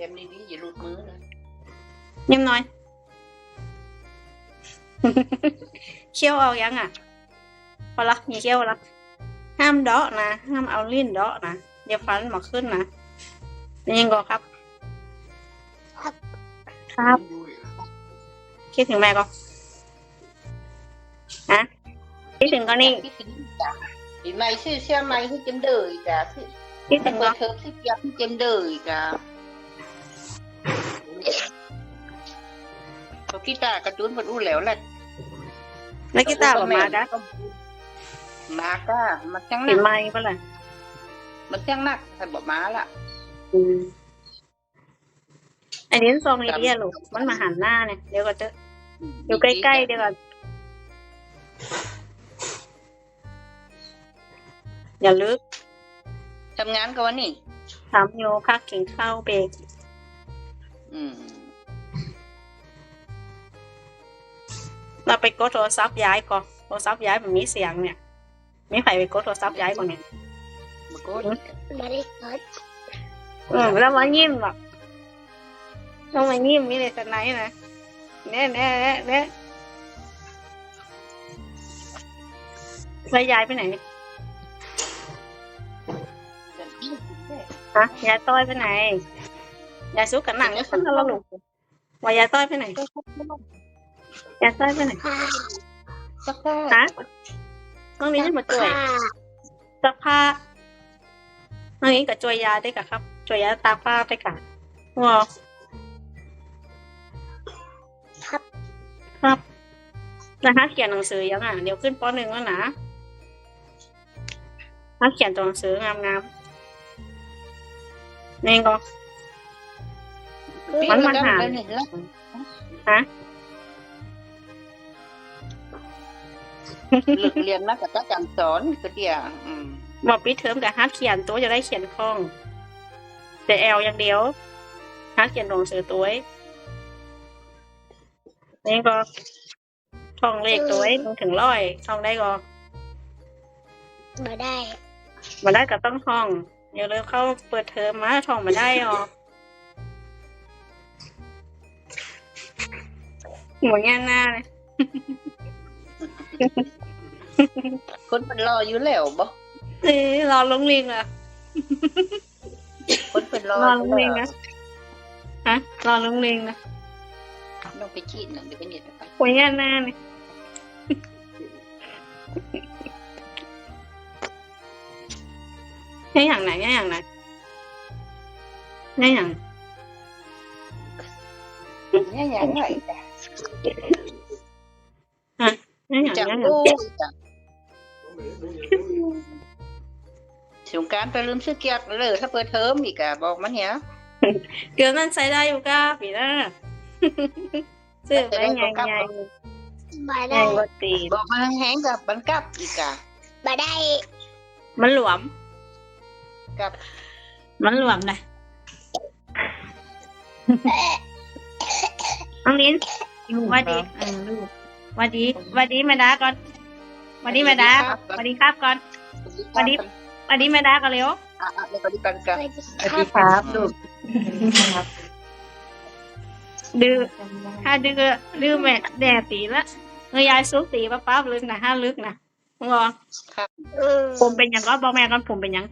ต็มดีๆอย่าหลุดมือนะยิ้มหน่อย เคี้ยวเอายังอะพอละมีเคี้ยวละห้ามเดาะนะ ห้ามเอาลิ้นเดาะนะเดี๋ยวฟันมาขึ้นนะเป็นยังไงครับครับ คิดถึงแม่ก็ฮะคิดถึงก็นี่คิดถึงจ้ะอีไม่ชื่อเชื่อไม่ที่เจมเดยจ้ะที่คิดถึงเปิก็ดเทอมที่เปียกที่เจมเดยจ้ะ พอพี่ตากระตุ้นมันอู้แล้วแหละแล้วกีตาร์ออกมาได้มาก้ามันจังหเห็นันกไหมเปะล่ะมันจังหนักท่านบอกมาละอืมอันนี้ซองนี้เดียลูกมันมาหันหน้าเนี่ยเดี๋ยวก็จะอยู่ใกล้ๆเดี๋ยวก่อนอย่าลึกทำงานกันวันนี้ทำโยพักกินข้าวเบรกอืม เราไปกดโทรศัพท์ย้ายก่อนโทรศัพท์ย้ายมันมีเสียงเนี่ยมีใครไปกดโทรศัพท์ย้ายก่อนเนี่ยมันก็ไม่ได้กดอืมแล้วมายิ้มหรอกต้องมายิ้มมีเลยสไนด์นะเน่เน่เน่เน่แล้วย้ายไปไหนฮะยายต้อยไปไหน ยายซุกกับหนังก็ขึ้นแล้วลูกว่ายายต้อยไปไหนยายต้อยไปไหนผ้าสักผ้าฮะน้องนี้มาช่วยผ้าซักผ้าน้องนี้กับจวยยาได้กับครับจวยยาตากผ้าได้กับว้าวครับ ครับแล้วฮัทเขียนหนังสือยังอะเดี๋ยวขึ้นปหนึ่งแล้วนะฮัทเขียนตัวหนังสืองามๆนี่ก็ มันมันหาแล้วนี่แล้วฮะเลิกเรียนนะกับอาจารย์สอนก็เดียวอืมบอกปิดเทอมกับฮัทเขียนตัวจะได้เขียนคล่อง แต่แอลอย่างเดียวฮัทเขียนตัวหนังสือตัวไว้นี่ก็ท่องเลขตัวไว้ถึงร้อยท่องได้ก็ไม่ได้มาได้ก็ต้องท่องเดี๋ยวเลยเข้าเปิดเทอมมาท่องมาได้หรอ หัวแง่หน้าเลยคนเป็นรออยู่แล้วบ่เอ้ยรอลงลิงอะคนเป็นรอรออลยู่งลิงแล้นะวฮะรอลงลิงนะต้องไปฉีดหนึ่งเดี๋ยวไปเน็ตไปหัวแง่หน้าเนี่ยแค่อย่างไหนแค่อย่างไหนแค่อย่างเนี่ยอย่างไรจ้ะ แค่อย่างจังแค่อย่างกูจ้ะสงกรารไปลืมซื้อเกียร์เลยถ้าเปิดเทอมอีกอะบอกมันเนี่ยเกลือนั่นใช้ได้อยู่ก้าปีหน้าซื้อไปใหญ่ใหญ่ไม่ใหได้ญ่กว่าตีนบอกมันแห้งกับมันกลับอีกอะไม่ได้มันหลวม กับ มันหลวมเลยน้องลิ้น ว่าดีเออลูกว่าดีว่าดีแม่ดาก่อนว่าดีแม่ดาว่าดีครับก่อนวันนี้ว่าดีแม่ดาก่อนเร็วอะอะเดี๋ยวไปดีกันกันสวัสดีครับลูกดื้อถ้าดื้อดื้อแม่แด่ตีละเงยยายซุกตีป้าป้าลึกนะห้าลึกนะงอครับอืมผมเป็นหยังก็บอกแม่ก่อนผมเป็นหยัง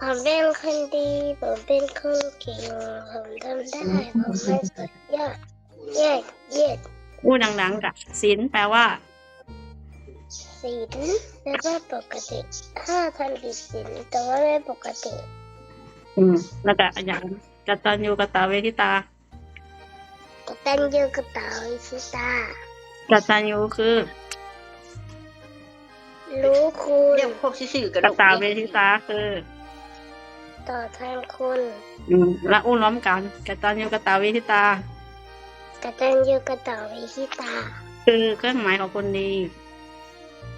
ผมเป็นคนดี ผมเป็นคนเก่งผมทำได้ ผมเป็นสุดยอด เยี่ยมเยี่ยมพูดดังๆกับศีลแปลว่า ศีลแต่ว่าปกติถ้าทำผิดศีลแต่ว่าไม่ปกติ อืมแล้วก็อย่างกตัญญูกตเวทิตากตันยูกระเต่าอิชิตากตัญญูคือ รู้คุณเรียกพวกซื่อๆกันกตเวทิตาคือ ต่อทางคุณ อืมและอุ้มล้อมกันกตัญญูกตเวทิตา กตันยูกระเต่าอิชิตา คือเครื่องหมายของคนดี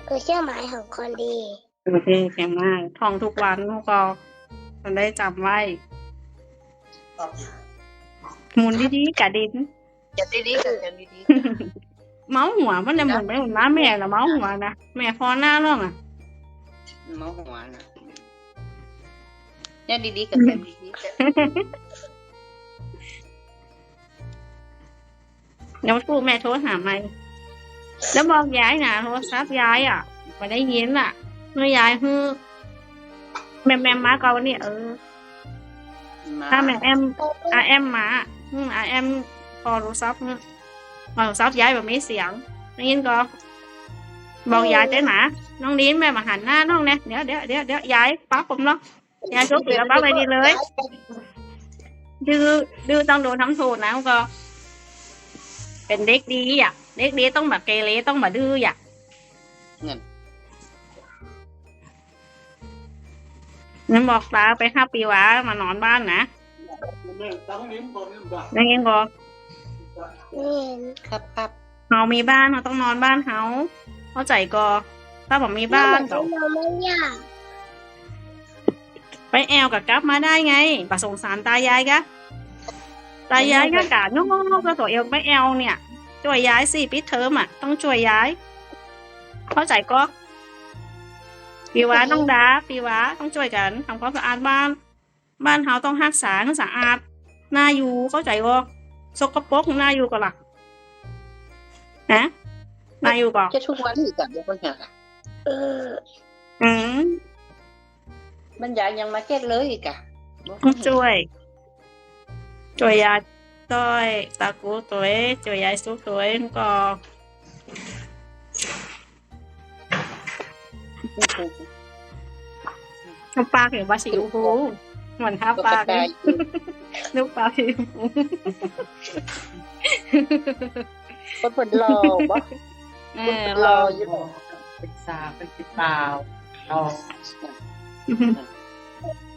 คือเชื่อหมายของคนดีโอเคเก่งมากท่องทุกวันลูกก็มันได้จำไว้หมุนดีๆกระดินจะดีๆกันจะดีเมาหัวมันจะหมุนไปหมุนมาแม่ละเมาหัวนะแม่พอหน้าร่องอะๆเมาหัวนะเนี่ยดีๆกันจะดีๆกัน เดี๋ยวกูแม่โทรหาไม่แล้วบอกยายนะโทรศัพท์ยายอะไม่ได้ยินอะเมื่อยายฮือแม่แม่มาเกาเนี่ยเออมาถ้าแม่แอมอาแอมมาอืมอาแอมพอรู้ซับอืมพอรู้ซับย้ายแบบมีเสียงได้ยินก็บอกยายได้หนาน้องลิ้นแม่มาหันหน้าน้องเนี่ยเดี๋ยวเดี๋ยวเดี๋ยวเดี๋ยวยายป้าผมเนาะยายชกเหลือป้าไปดีเลยดื้อดื้อต้องโดนทำโทษนะก็ เป็นเด็กดีอะ เด็กดีต้องแบบเกเรต้องมาดื้ออะเงินนั่นบอกตาไปห้าปีวะมานอนบ้านนะได้ยินก็เรียนครับครับเรามีบ้านเราต้องนอนบ้านเขาเข้าใจก็ถ้าผมมีบ้านเราไม่อยากไปแอลกับกลับมาได้ไงประสงสารตายายกะ ตายายก็กะน้องๆก็ตัวเอลไม่แอลเนี่ยช่วยย้ายสิปิดเทอมอะ ต้องช่วยย้าย เข้าใจก็ปีวาต้องดาปีวาต้องช่วยกันทำความสะอาดบ้าน บ้านเขาต้องรักษาให้สะอาดน่าอยู่เข้าใจก็สกปรกน่าอยู่ก็ล่ะฮะน่าอยู่ก็จะทุกวันอีกกับเดี๋ยวคนเนี่ยเอออืมบรรยายยังมาเก็ตเลยอีกอะต้องช่วย ช่วยยายต้อยตากูตัวเองช่วยยายสู้ตัวเองก็น้ำปลาเขียวบาสีชมพูเหมือนห้าก็ปลากระเลจายยลูกปลาสีชมพูคนคนรอบ่เอคนอคนรรอออยู่บ่เป็นสาวเป็นติดเปล่ารอ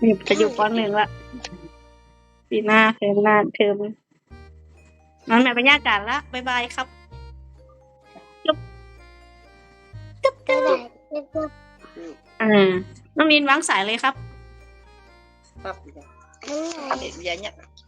อยู่จะอยู่ปหนึ่งละ ปีหน้าเทอมหน้าเทอมนั่นแม่บรรยากาศละบ๊ายบายครับก็ได้ไม่พูดอ่าน้องลินวางสายเลยครับ ครับอันไหนเด็ดยาเนี่ยอ